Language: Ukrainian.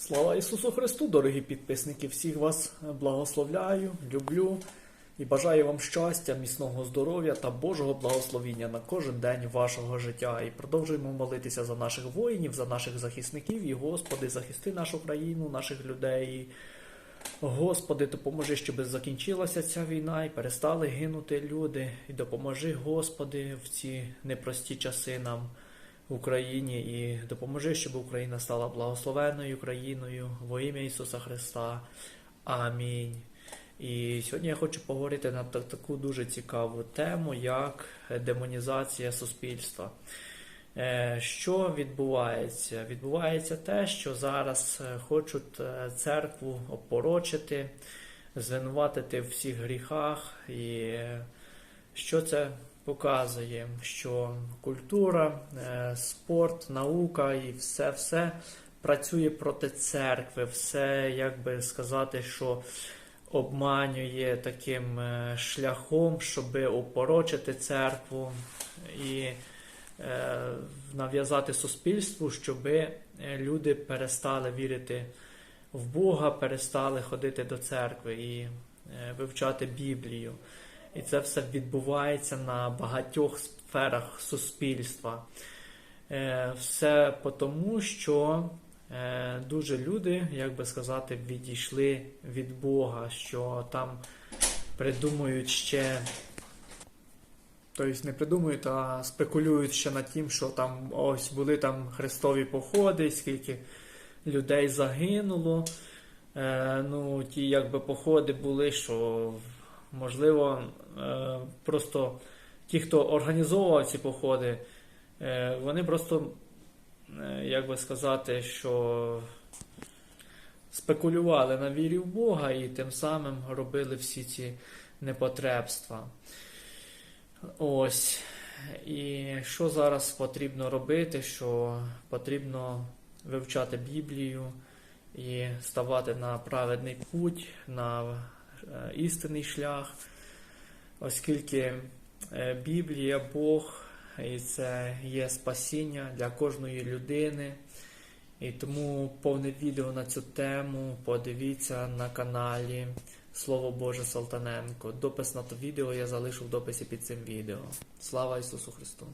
Слава Ісусу Христу, дорогі підписники! Всіх вас благословляю, люблю і бажаю вам щастя, міцного здоров'я та Божого благословіння на кожен день вашого життя. І продовжуємо молитися за наших воїнів, за наших захисників. І Господи, захисти нашу країну, наших людей. Господи, допоможи, щоб закінчилася ця війна і перестали гинути люди. І допоможи, Господи, в ці непрості часи нам в Україні і допоможи, щоб Україна стала благословенною країною во ім'я Ісуса Христа. Амінь. І сьогодні я хочу поговорити на таку дуже цікаву тему, як демонізація суспільства. Е, Що відбувається? Відбувається те, що зараз е, хочуть е, церкву опорочити, звинуватити в всіх гріхах. І що це показує? Що культура, е, спорт, наука і все, все працює проти церкви, все, як би сказати, що обманює таким е, шляхом, щоб опорочити церкву і е, нав'язати суспільству, щоб люди перестали вірити в Бога, перестали ходити до церкви і вивчати Біблію. І це все відбувається на багатьох сферах суспільства. Е, Все тому, що е, дуже люди, як би сказати, відійшли від Бога, що там придумують ще. Тобто не придумують, а спекулюють ще над тим, що там ось були там хрестові походи, скільки людей загинуло. Е, ну, ті якби походи були, що можливо е, просто ті, хто організовував ці походи, е, вони просто, е, як би сказати, що спекулювали на вірі в Бога і тим самим робили всі ці непотребства. Ось. І що зараз потрібно робити? Що потрібно вивчати Біблію і ставати на праведний путь, на істинний шлях, оскільки е, Біблія, Бог, і це є спасіння для кожної людини. І тому повне відео на цю тему подивіться на каналі Слово Боже Салтаненко. Допис на то відео я залишу в дописі під цим відео. Слава Ісусу Христу!